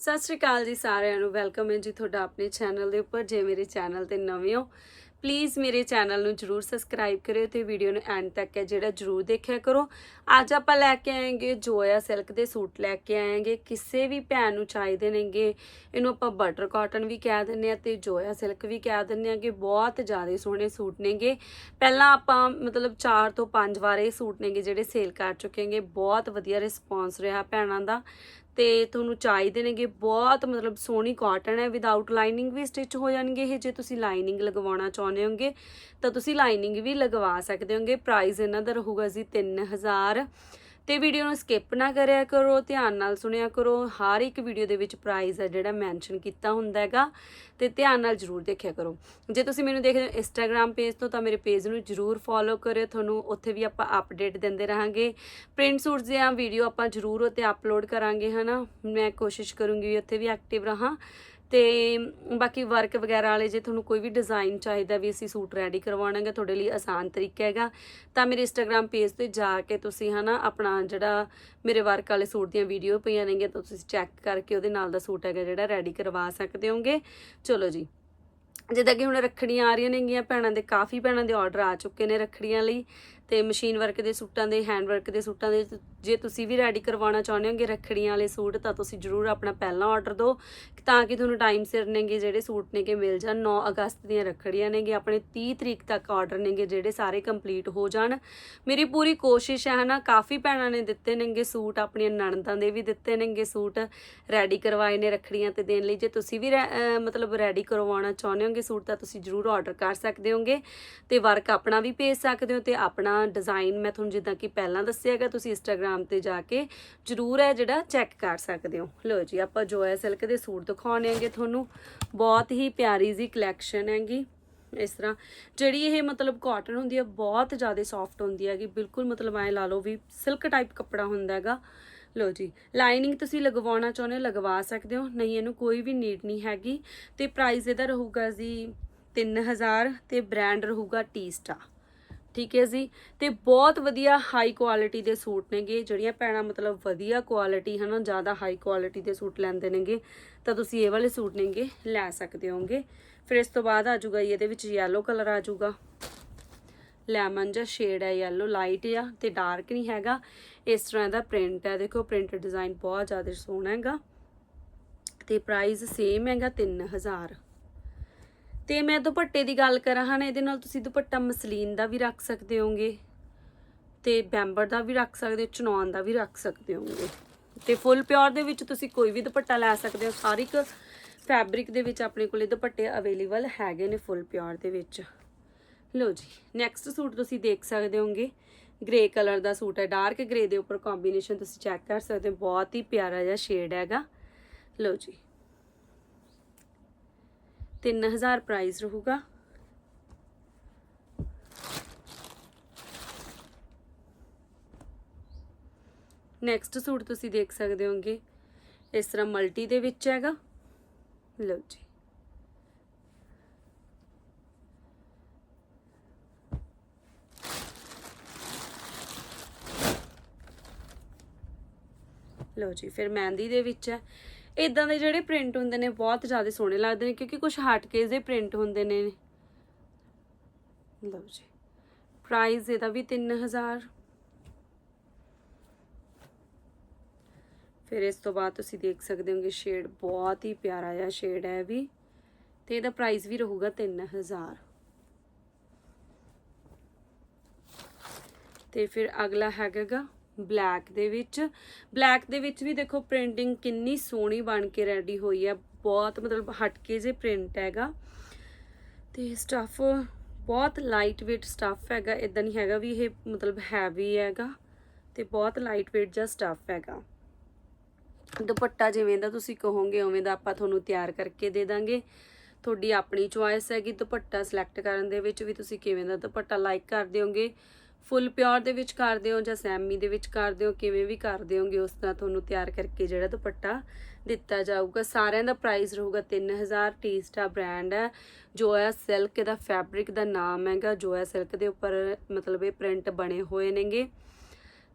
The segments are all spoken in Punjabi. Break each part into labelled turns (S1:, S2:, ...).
S1: ਸਤਿ ਸ਼੍ਰੀ ਅਕਾਲ ਜੀ ਸਾਰਿਆਂ ਨੂੰ। ਵੈਲਕਮ ਹੈ ਜੀ ਤੁਹਾਡਾ ਆਪਣੇ ਚੈਨਲ ਦੇ ਉੱਪਰ, ਜੇ ਮੇਰੇ ਚੈਨਲ ਤੇ ਨਵੇਂ ਹੋ ਪਲੀਜ਼ ਮੇਰੇ ਚੈਨਲ ਨੂੰ ਜਰੂਰ ਸਬਸਕ੍ਰਾਈਬ ਕਰਿਓ ਤੇ ਵੀਡੀਓ ਨੂੰ ਐਂਡ ਤੱਕ ਹੈ ਜਿਹੜਾ ਜਰੂਰ ਦੇਖਿਆ ਕਰੋ। ਅੱਜ ਆਪਾਂ ਲੈ ਕੇ ਆਏਗੇ ਜੋਇਆ ਸਿਲਕ ਦੇ ਸੂਟ ਲੈ ਕੇ ਆਏਗੇ। ਕਿਸੇ ਵੀ ਭੈਣ ਨੂੰ ਚਾਹੀਦੇ ਨੇਗੇ, ਇਹਨੂੰ ਆਪਾਂ ਬਟਰ ਕਾਟਨ ਵੀ ਕਹਿ ਦਿੰਦੇ ਆ ਤੇ ਜੋਇਆ ਸਿਲਕ ਵੀ ਕਹਿ ਦਿੰਦੇ ਆ ਕਿ ਬਹੁਤ ਜ਼ਿਆਦਾ ਸੋਹਣੇ ਸੂਟ ਨੇਗੇ। ਪਹਿਲਾਂ ਆਪਾਂ ਮਤਲਬ 4 ਤੋਂ 5 ਵਾਰ ਇਹ ਸੂਟ ਨੇਗੇ ਜਿਹੜੇ ਸੇਲ ਕਰ ਚੁੱਕੇ ਚੁੱਕੇਗੇ ਬਹੁਤ ਵਧੀਆ ਰਿਸਪੌਂਸ ਰਿਹਾ ਭੈਣਾਂ ਦਾ। ਤੇ ਤੁਹਾਨੂੰ ਚਾਹੀਦੇ ਨੇਗੇ ਬਹੁਤ, ਮਤਲਬ ਸੋਹਣੀ ਕਾਟਨ ਹੈ ਵਿਦਆਊਟ ਲਾਈਨਿੰਗ ਵੀ ਸਟਿਚ ਹੋ ਜਾਣਗੇ ਇਹ, ਜੇ ਤੁਸੀਂ ਲਾਈਨਿੰਗ ਲਗਵਾਉਣਾ ਚਾਹੁੰਦੇ ਹੋਗੇ, ਤਾਂ ਤੁਸੀਂ ਲਾਈਨਿੰਗ ਵੀ ਲਗਵਾ ਸਕਦੇ ਹੋਗੇ। ਪ੍ਰਾਈਸ ਇਹਨਾਂ ਦਾ ਰਹੂਗਾ ਜੀ 3000 ਤੇ ਵੀਡੀਓ ਨੂੰ ਸਕਿਪ ਨਾ ਕਰਿਆ ਕਰੋ, ਧਿਆਨ ਨਾਲ ਸੁਣਿਆ ਕਰੋ। ਹਰ ਇੱਕ ਵੀਡੀਓ ਦੇ ਵਿੱਚ ਪ੍ਰਾਈਸ ਹੈ ਜਿਹੜਾ ਮੈਂਸ਼ਨ ਕੀਤਾ ਹੁੰਦਾ ਹੈਗਾ, ਤੇ ਧਿਆਨ ਨਾਲ ਜਰੂਰ ਦੇਖਿਆ ਕਰੋ। ਜੇ ਤੁਸੀਂ ਮੈਨੂੰ ਦੇਖਦੇ ਹੋ ਇੰਸਟਾਗ੍ਰam ਪੇਜ ਤੋਂ, ਤਾਂ ਮੇਰੇ ਪੇਜ ਨੂੰ ਜਰੂਰ ਫੋਲੋ ਕਰਿਓ। ਤੁਹਾਨੂੰ ਉੱਥੇ ਵੀ ਆਪਾਂ ਅਪਡੇਟ ਦਿੰਦੇ ਰਹਾਂਗੇ। ਪ੍ਰਿੰਟ ਸੂਟਸ ਦੀਆਂ ਵੀਡੀਓ ਆਪਾਂ ਜਰੂਰ ਉੱਤੇ ਅਪਲੋਡ ਕਰਾਂਗੇ, ਹਨਾ? ਮੈਂ ਕੋਸ਼ਿਸ਼ ਕਰੂੰਗੀ ਵੀ ਉੱਥੇ ਵੀ ਐਕਟਿਵ ਰਹਾਂ। ਤੇ ਬਾਕੀ ਵਰਕ ਵਗੈਰਾ ਵਾਲੇ ਜੇ ਤੁਹਾਨੂੰ ਕੋਈ ਵੀ ਡਿਜ਼ਾਈਨ ਚਾਹੀਦਾ ਵੀ ਅਸੀਂ ਸੂਟ ਰੈਡੀ ਕਰਵਾਉਣਾਗਾ, ਤੁਹਾਡੇ ਲਈ ਆਸਾਨ ਤਰੀਕਾ ਹੈਗਾ, ਤਾਂ ਮੇਰੇ ਇੰਸਟਾਗ੍ਰam ਪੇਜ ਤੇ ਜਾ ਕੇ ਤੁਸੀਂ ਹਨਾ ਆਪਣਾ ਜਿਹੜਾ ਮੇਰੇ ਵਰਕ ਵਾਲੇ ਸੂਟ ਦੀਆਂ ਵੀਡੀਓ ਪਈਆਂ ਨੇਗੀਆਂ, ਤਾਂ ਤੁਸੀਂ ਚੈੱਕ ਕਰਕੇ ਉਹਦੇ ਨਾਲ ਦਾ ਸੂਟ ਹੈਗਾ ਜਿਹੜਾ ਰੈਡੀ ਕਰਵਾ ਸਕਦੇ ਹੋਗੇ। ਚਲੋ ਜੀ, ਜਿੱਦਾਂ ਕਿ ਹੁਣ ਰੱਖੜੀਆਂ ਆ ਰਹੀਆਂ ਨੇਗੀਆਂ ਭੈਣਾਂ ਦੇ, ਕਾਫੀ ਭੈਣਾਂ ਦੇ ਆਰਡਰ ਆ ਚੁੱਕੇ ਨੇ ਰੱਖੜੀਆਂ ਲਈ। ਤੇ ਮਸ਼ੀਨ ਵਰਕ ਦੇ ਸੂਟਾਂ ਦੇ, ਹੈਂਡ ਵਰਕ ਦੇ ਸੂਟਾਂ ਦੇ, ਜੇ ਤੁਸੀਂ ਵੀ ਰੈਡੀ ਕਰਵਾਉਣਾ ਚਾਹੁੰਦੇ ਹੋਗੇ ਰੱਖੜੀਆਂ ਵਾਲੇ ਸੂਟ, ਤਾਂ ਤੁਸੀਂ ਜਰੂਰ ਆਪਣਾ ਪਹਿਲਾਂ ਆਰਡਰ ਦਿਓ, ਤਾਂ ਕਿ ਤੁਹਾਨੂੰ ਟਾਈਮ ਸਿਰ ਨੇਗੇ ਜਿਹੜੇ ਸੂਟ ਨੇਗੇ ਮਿਲ ਜਾਣ 9 ਅਗਸਤ ਦੀਆਂ ਰੱਖੜੀਆਂ ਨੇਗੇ, ਆਪਣੇ 30 ਤਰੀਕ ਤੱਕ ਆਰਡਰ ਨੇਗੇ ਜਿਹੜੇ ਸਾਰੇ ਕੰਪਲੀਟ ਹੋ ਜਾਣ। ਮੇਰੀ ਪੂਰੀ ਕੋਸ਼ਿਸ਼ ਹੈ ਨਾ ਕਾਫੀ ਭੈਣਾਂ ਨੇ ਦਿੱਤੇ ਨੇਗੇ ਸੂਟ, ਆਪਣੀਆਂ ਨਣਦਾਂ ਦੇ ਵੀ ਦਿੱਤੇ ਨੇਗੇ ਸੂਟ ਰੈਡੀ ਕਰਵਾਏ ਨੇ ਰੱਖੜੀਆਂ ਤੇ ਦੇਣ ਲਈ, ਜੇ ਤੁਸੀਂ ਵੀ ਰੈ- ਮਤਲਬ ਰੈਡੀ ਕਰਵਾਉਣਾ ਚਾਹੁੰਦੇ ਹੋਗੇ ਸੂਟ, ਤਾਂ ਤੁਸੀਂ ਜਰੂਰ ਆਰਡਰ ਕਰ ਸਕਦੇ ਹੋਗੇ, ਤੇ ਵਰਕ ਆਪਣਾ ਵੀ ਭੇਜ ਸਕਦੇ ਹੋ ਤੇ ਆਪਣਾ ਡਿਜ਼ਾਈਨ ਮੈਂ ਤੁਹਾਨੂੰ ਜਿੱਦਾਂ ਕਿ ਪਹਿਲਾਂ ਦੱਸਿਆ ਹੈਗਾ, ਤੁਸੀਂ ਇੰਸਟਾਗ੍ਰam ਤੇ ਜਾ ਕੇ ਜਰੂਰ ਹੈ ਜਿਹੜਾ ਚੈੱਕ ਕਰ ਸਕਦੇ ਹੋ। ਲੋ ਜੀ, ਆਪਾਂ ਜੋਇਆ ਸਿਲਕ ਦੇ ਸੂਟ ਦਿਖਾਉਣੇ ਹੈਗੇ ਤੁਹਾਨੂੰ। ਬਹੁਤ ਹੀ ਪਿਆਰੀ ਜੀ ਕਲੈਕਸ਼ਨ ਹੈਗੀ। ਇਸ ਤਰ੍ਹਾਂ ਜਿਹੜੀ ਇਹ ਮਤਲਬ ਕਾਟਨ ਹੁੰਦੀ ਹੈ, ਬਹੁਤ ਜ਼ਿਆਦਾ ਸੌਫਟ ਹੁੰਦੀ ਹੈਗੀ। ਬਿਲਕੁਲ ਮਤਲਬ ਐ ਲਾ ਲਓ ਵੀ ਸਿਲਕ ਟਾਈਪ ਕੱਪੜਾ ਹੁੰਦਾ ਹੈਗਾ। ਲੋ ਜੀ ਲਾਈਨਿੰਗ ਤੁਸੀਂ ਲਗਵਾਉਣਾ ਚਾਹੁੰਦੇ ਹੋ, ਲਗਵਾ ਸਕਦੇ ਹੋ। ਨਹੀਂ, ਇਹਨੂੰ ਕੋਈ ਵੀ ਨੀਡ ਨਹੀਂ ਹੈਗੀ। ਤੇ ਪ੍ਰਾਈਸ ਇਹਦਾ ਰਹੂਗਾ ਜੀ 3000 ਤੇ ਬ੍ਰਾਂਡ ਰਹੂਗਾ ਟੀਸਟਾ ਠੀਕ ਹੈ ਜੀ? ਤੇ ਬਹੁਤ ਵਧੀਆ ਹਾਈ ਕੁਆਲਿਟੀ ਦੇ ਸੂਟ ਨੇਗੇ। ਜਿਹੜੀਆਂ ਭੈਣਾਂ ਮਤਲਬ ਵਧੀਆ ਕੁਆਲਿਟੀ ਹਨਾ, ਜ਼ਿਆਦਾ ਹਾਈ ਕੁਆਲਿਟੀ ਦੇ ਸੂਟ ਲੈਂਦੇ ਨੇਗੇ, ਤਾਂ ਤੁਸੀਂ ਇਹ ਵਾਲੇ ਸੂਟ ਨੇਗੇ ਲੈ ਸਕਦੇ ਹੋਗੇ ਫਿਰ ਇਸ ਤੋਂ ਬਾਅਦ ਆ ਜਾਊਗਾ ਜੀ, ਇਹਦੇ ਵਿੱਚ ਯੈਲੋ ਕਲਰ ਆ ਜਾਊਗਾ ਲੈਮਨ ਜਿਹਾ ਸ਼ੇਡ ਹੈ ਯੈਲੋ ਲਾਈਟ ਆ ਤੇ ਡਾਰਕ ਨਹੀਂ ਹੈਗਾ। ਇਸ ਤਰ੍ਹਾਂ ਦਾ ਪ੍ਰਿੰਟ ਹੈ। ਦੇਖੋ ਪ੍ਰਿੰਟ ਡਿਜ਼ਾਈਨ ਬਹੁਤ ਜ਼ਿਆਦਾ ਸੋਹਣਾ ਹੈਗਾ। ਤੇ ਪ੍ਰਾਈਸ ਸੇਮ ਹੈਗਾ 3000 ਤੇ ਮੈਂ ਦੁਪੱਟੇ ਦੀ ਗੱਲ ਕਰਾਂ, ਹਨ, ਇਹਦੇ ਨਾਲ ਤੁਸੀਂ ਦੁਪੱਟਾ ਮਸਲੀਨ ਦਾ ਵੀ ਰੱਖ ਸਕਦੇ ਹੋਗੇ ਤੇ ਬੈਂਬਰ ਦਾ ਵੀ ਰੱਖ ਸਕਦੇ ਹੋ ਚਨੌਨ ਦਾ ਵੀ ਰੱਖ ਸਕਦੇ ਹੋਗੇ ਤੇ ਫੁੱਲ ਪਿਓਰ ਦੇ ਵਿੱਚ ਤੁਸੀਂ ਕੋਈ ਵੀ ਦੁਪੱਟਾ ਲੈ ਸਕਦੇ ਹੋ, ਸਾਰੀ ਇੱਕ ਫੈਬਰਿਕ ਦੇ ਵਿੱਚ ਆਪਣੇ ਕੋਲੇ ਦੁਪੱਟੇ ਅਵੇਲੇਬਲ ਹੈਗੇ ਨੇ ਫੁੱਲ ਪਿਓਰ ਦੇ ਵਿੱਚ। ਲੋ ਜੀ ਨੈਕਸਟ ਸੂਟ ਤੁਸੀਂ ਦੇਖ ਸਕਦੇ ਹੋਗੇ ਗ੍ਰੇ ਕਲਰ ਦਾ ਸੂਟ ਹੈ ਡਾਰਕ ਗ੍ਰੇ ਦੇ ਉੱਪਰ ਕੰਬੀਨੇਸ਼ਨ ਤੁਸੀਂ ਚੈੱਕ ਕਰ ਸਕਦੇ ਹੋ, ਬਹੁਤ ਹੀ ਪਿਆਰਾ ਜਿਹਾ ਸ਼ੇਡ ਹੈਗਾ। ਲੋ ਜੀ 3000 ਪ੍ਰਾਈਸ ਰਹੂਗਾ। ਨੈਕਸਟ ਸੂਟ ਤੁਸੀਂ ਦੇਖ ਸਕਦੇ ਹੋਗੇ। ਇਸ ਤਰ੍ਹਾਂ ਮਲਟੀ ਦੇ ਵਿੱਚ ਹੈਗਾ। ਲਓ ਜੀ। ਲਓ ਜੀ, ਫਿਰ ਮਹਿੰਦੀ ਦੇ ਵਿੱਚ ਹੈ। ਇਦਾਂ ਦੇ ਜਿਹੜੇ ਪ੍ਰਿੰਟ ਹੁੰਦੇ ਨੇ ਬਹੁਤ ਜ਼ਿਆਦਾ ਸੋਹਣੇ ਲੱਗਦੇ ਨੇ, ਕਿਉਂਕਿ ਕੁਝ ਹਟ ਦੇ ਪ੍ਰਿੰਟ ਹੁੰਦੇ ਨੇ। ਲਓ ਜੀ ਪ੍ਰਾਈਸ ਇਹਦਾ ਵੀ 3000 ਫਿਰ ਇਸ ਤੋਂ ਬਾਅਦ ਤੁਸੀਂ ਦੇਖ ਸਕਦੇ ਹੋਗੇ ਸ਼ੇਡ ਬਹੁਤ ਹੀ ਪਿਆਰਾ ਜਿਹਾ ਸ਼ੇਡ ਹੈ ਇਹ ਵੀ। ਤੇ ਇਹਦਾ ਪ੍ਰਾਈਸ ਵੀ ਰਹੂਗਾ 3000 ਤੇ ਫਿਰ ਅਗਲਾ ਹੈਗਾਗਾ ਬਲੈਕ ਦੇ ਵਿੱਚ। ਬਲੈਕ ਦੇ ਵਿੱਚ ਵੀ ਦੇਖੋ ਪ੍ਰਿੰਟਿੰਗ ਕਿੰਨੀ ਸੋਹਣੀ ਬਣ ਕੇ ਰੈਡੀ ਹੋਈ ਹੈ। ਬਹੁਤ ਮਤਲਬ ਹਟਕੇ ਜੇ ਪ੍ਰਿੰਟ ਹੈਗਾ। ਤੇ ਸਟਫ ਬਹੁਤ ਲਾਈਟ weight ਸਟਫ ਹੈਗਾ। ਇਦਾਂ ਨਹੀਂ ਹੈਗਾ ਵੀ ਇਹ ਮਤਲਬ ਹੈਵੀ ਹੈਗਾ। ਤੇ ਬਹੁਤ ਲਾਈਟ weight ਜਿਹਾ ਸਟਫ ਹੈਗਾ। ਦੁਪੱਟਾ ਜਿਵੇਂ ਦਾ ਤੁਸੀਂ ਕਹੋਗੇ, ਉਵੇਂ ਦਾ ਆਪਾਂ ਤੁਹਾਨੂੰ ਤਿਆਰ ਕਰਕੇ ਦੇ ਦਾਂਗੇ। ਤੁਹਾਡੀ ਆਪਣੀ ਚੁਆਇਸ ਹੈਗੀ ਦੁਪੱਟਾ ਸਿਲੈਕਟ ਕਰਨ ਦੇ ਵਿੱਚ ਵੀ ਤੁਸੀਂ ਕਿਵੇਂ ਦਾ ਦੁਪੱਟਾ ਲਾਈਕ ਕਰਦੇ ਹੋਗੇ ਫੁੱਲ ਪਿਓਰ ਦੇ ਵਿੱਚ ਕਰਦੇ ਹੋ ਜਾਂ ਸੈਮੀ ਦੇ ਵਿੱਚ ਕਰਦੇ ਹੋ, ਕਿਵੇਂ ਵੀ ਕਰਦੇ ਹੋਗੇ, ਉਸ ਤਰ੍ਹਾਂ ਤੁਹਾਨੂੰ ਤਿਆਰ ਕਰਕੇ ਜਿਹੜਾ ਦੁਪੱਟਾ ਦਿੱਤਾ ਜਾਊਗਾ। ਸਾਰਿਆਂ ਦਾ ਪ੍ਰਾਈਸ ਰਹੂਗਾ 3000 ਟੀਸਟਾ ਬ੍ਰਾਂਡ ਹੈ ਜੋਇਆ ਸਿਲਕ ਦਾ ਫੈਬਰਿਕ ਦਾ ਨਾਮ ਹੈਗਾ। ਜੋਇਆ ਸਿਲਕ ਦੇ ਉੱਪਰ ਮਤਲਬ ਇਹ ਪ੍ਰਿੰਟ ਬਣੇ ਹੋਏ ਨੇਗੇ।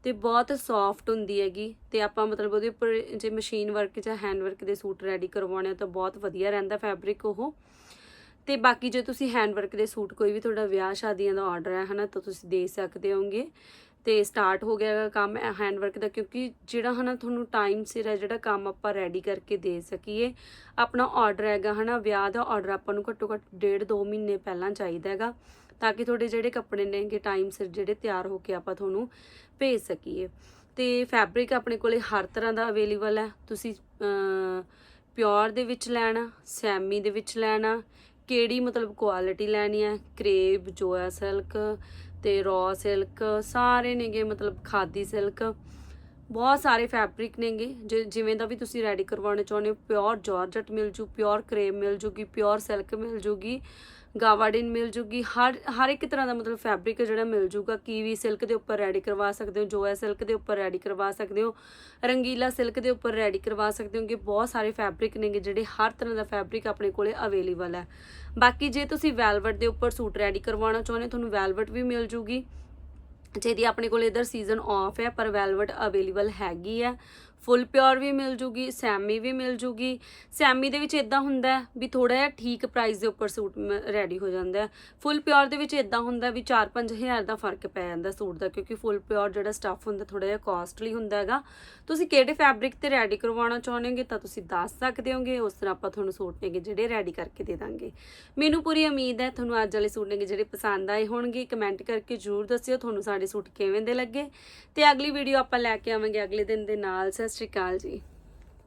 S1: ਤੇ ਬਹੁਤ ਸੌਫਟ ਹੁੰਦੀ ਹੈਗੀ। ਤੇ ਆਪਾਂ ਮਤਲਬ ਉਹਦੇ ਉੱਪਰ ਜੇ ਮਸ਼ੀਨ ਵਰਕ ਜਾਂ ਹੈਂਡ ਵਰਕ ਦੇ ਸੂਟ ਰੈਡੀ ਕਰਵਾਉਣੇ ਆ ਤਾਂ ਬਹੁਤ ਵਧੀਆ ਰਹਿੰਦਾ ਫੈਬਰਿਕ ਉਹ। ਤੇ ਬਾਕੀ ਜੇ ਤੁਸੀਂ ਹੈਂਡ ਵਰਕ ਦੇ ਸੂਟ ਕੋਈ ਵੀ ਤੁਹਾਡਾ ਵਿਆਹ ਸ਼ਾਦੀਆਂ ਦਾ ਆਰਡਰ ਹੈ, ਹਨਾ, ਤਾਂ ਤੁਸੀਂ ਦੇ ਸਕਦੇ ਹੋਗੇ ਤੇ ਸਟਾਰਟ ਹੋ ਗਿਆ ਕੰਮ ਹੈਂਡ ਵਰਕ ਦਾ, ਕਿਉਂਕਿ ਜਿਹੜਾ, ਹਨਾ, ਤੁਹਾਨੂੰ ਟਾਈਮ ਸਿਰ ਹੈ, ਜਿਹੜਾ ਕੰਮ ਆਪਾਂ ਰੈਡੀ ਕਰਕੇ ਦੇ ਸਕੀਏ, ਆਪਣਾ ਆਰਡਰ ਹੈਗਾ, ਹਨਾ, ਵਿਆਹ ਦਾ ਆਰਡਰ ਆਪਾਂ ਨੂੰ ਘੱਟੋ ਘੱਟ ਡੇਢ ਦੋ ਮਹੀਨੇ ਪਹਿਲਾਂ ਚਾਹੀਦਾ ਹੈਗਾ, ਤਾਂ ਕਿ ਤੁਹਾਡੇ ਜਿਹੜੇ ਕੱਪੜੇ ਨੇਗੇ ਟਾਈਮ ਸਿਰ ਜਿਹੜੇ ਤਿਆਰ ਹੋ ਕੇ ਆਪਾਂ ਤੁਹਾਨੂੰ ਭੇਜ ਸਕੀਏ। ਤੇ ਫੈਬਰਿਕ ਆਪਣੇ ਕੋਲੇ ਹਰ ਤਰ੍ਹਾਂ ਦਾ ਅਵੇਲੇਬਲ ਹੈ, ਤੁਸੀਂ ਪਿਓਰ ਦੇ ਵਿੱਚ ਲੈਣਾ, ਸੈਮੀ ਦੇ ਵਿੱਚ ਲੈਣਾ ਕਿਹੜੀ ਮਤਲਬ ਕੁਆਲਿਟੀ ਲੈਣੀ ਹੈ? ਕਰੇਬ ਜੋਇਆ ਸਿਲਕ ਤੇ ਰॉ ਸਿਲਕ ਸਾਰੇ ਨੇਗੇ ਮਤਲਬ ਖਾਦੀ ਸਿਲਕ ਬਹੁਤ ਸਾਰੇ ਫੈਬਰਿਕ ਨੇਗੇ, ਜਿ- ਜਿਵੇਂ ਦਾ ਵੀ ਤੁਸੀਂ ਰੈਡੀ ਕਰਵਾਉਣਾ ਚਾਹੁੰਦੇ ਹੋ ਪਿਓਰ ਜਾਰਜਟ ਮਿਲ ਜੂ ਪਿਓਰ ਕਰੇਬ ਮਿਲ ਜੂਗੀ ਪਿਓਰ ਸਿਲਕ ਮਿਲ ਜੂਗੀ। ਗਾਵਾਡਿਨ ਮਿਲ ਜੂਗੀ। ਹਰ ਹਰ ਇੱਕ ਤਰ੍ਹਾਂ ਦਾ ਮਤਲਬ ਫੈਬਰਿਕ ਜਿਹੜਾ ਮਿਲ ਜੂਗਾ। ਕੀਵੀ ਸਿਲਕ ਦੇ ਉੱਪਰ ਰੈਡੀ ਕਰਵਾ ਸਕਦੇ ਹੋ ਜੋਇਆ ਸਿਲਕ ਦੇ ਉੱਪਰ ਰੈਡੀ ਕਰਵਾ ਸਕਦੇ ਹੋ, ਰੰਗੀਲਾ ਸਿਲਕ ਦੇ ਉੱਪਰ ਰੈਡੀ ਕਰਵਾ ਸਕਦੇ ਹੋ ਕਿ ਬਹੁਤ ਸਾਰੇ ਫੈਬਰਿਕ ਨੇਗੇ ਜਿਹੜੇ ਹਰ ਤਰ੍ਹਾਂ ਦਾ ਫੈਬਰਿਕ ਆਪਣੇ ਕੋਲੇ ਅਵੇਲੇਬਲ ਹੈ। ਬਾਕੀ ਜੇ ਤੁਸੀਂ ਵੈਲਵਟ ਦੇ ਉੱਪਰ ਸੂਟ ਰੈਡੀ ਕਰਵਾਉਣਾ ਚਾਹੁੰਦੇ ਹੋ, ਤੁਹਾਨੂੰ ਵੈਲਵਟ ਵੀ ਮਿਲ ਜੂਗੀ। ਜਿਹਦੀ ਆਪਣੇ ਕੋਲ ਇਧਰ ਸੀਜ਼ਨ ਆਫ ਹੈ, ਪਰ ਵੈਲਵਟ ਅਵੇਲੇਬਲ ਹੈਗੀ ਹੈ। ਫੁੱਲ ਪਿਓਰ ਵੀ ਮਿਲ ਜੂਗੀ, ਸੈਮੀ ਵੀ ਮਿਲ ਜੂਗੀ। ਸੈਮੀ ਦੇ ਵਿੱਚ ਇਦਾਂ ਹੁੰਦਾ ਵੀ ਥੋੜਾ ਜਿਹਾ ਠੀਕ ਪ੍ਰਾਈਸ ਦੇ ਉੱਪਰ ਸੂਟ ਰੈਡੀ ਹੋ ਜਾਂਦਾ ਫੁੱਲ ਪਿਓਰ ਦੇ ਵਿੱਚ ਇਦਾਂ ਹੁੰਦਾ ਵੀ 4-5000 ਦਾ ਫ਼ਰਕ ਪੈ ਜਾਂਦਾ ਸੂਟ ਦਾ, ਕਿਉਂਕਿ ਫੁੱਲ ਪਿਓਰ ਜਿਹੜਾ ਸਟੱਫ ਹੁੰਦਾ ਥੋੜਾ ਜਿਹਾ ਕਾਸਟਲੀ ਹੁੰਦਾ ਹੈਗਾ। ਤੁਸੀਂ ਕਿਹੜੇ ਫੈਬਰਿਕ ਤੇ ਰੈਡੀ ਕਰਵਾਉਣਾ ਚਾਹੁੰਦੇ ਹੋਗੇ ਤਾਂ ਤੁਸੀਂ ਦੱਸ ਸਕਦੇ ਹੋਗੇ, ਉਸ ਤਰ੍ਹਾਂ ਆਪਾਂ ਤੁਹਾਨੂੰ ਸੂਟ ਨੇਗੇ ਜਿਹੜੇ ਰੈਡੀ ਕਰਕੇ ਦੇ ਦਾਂਗੇ। ਮੈਨੂੰ ਪੂਰੀ ਉਮੀਦ ਹੈ ਤੁਹਾਨੂੰ ਅੱਜ ਵਾਲੇ ਸੂਟ ਨੇਗੇ ਜਿਹੜੇ ਪਸੰਦ ਆਏ ਹੋਣਗੇ ਕਮੈਂਟ ਕਰਕੇ ਜਰੂਰ ਦੱਸਿਓ ਤੁਹਾਨੂੰ ਸਾਡੇ ਸੂਟ ਕਿਵੇਂ ਦੇ ਲੱਗੇ। ਤੇ ਅਗਲੀ ਵੀਡੀਓ ਆਪਾਂ ਲੈ ਕੇ ਆਵਾਂਗੇ ਅਗਲੇ ਦਿਨ ਦੇ ਨਾਲ ਸਤਿ ਸ਼੍ਰੀ ਅਕਾਲ ਜੀ।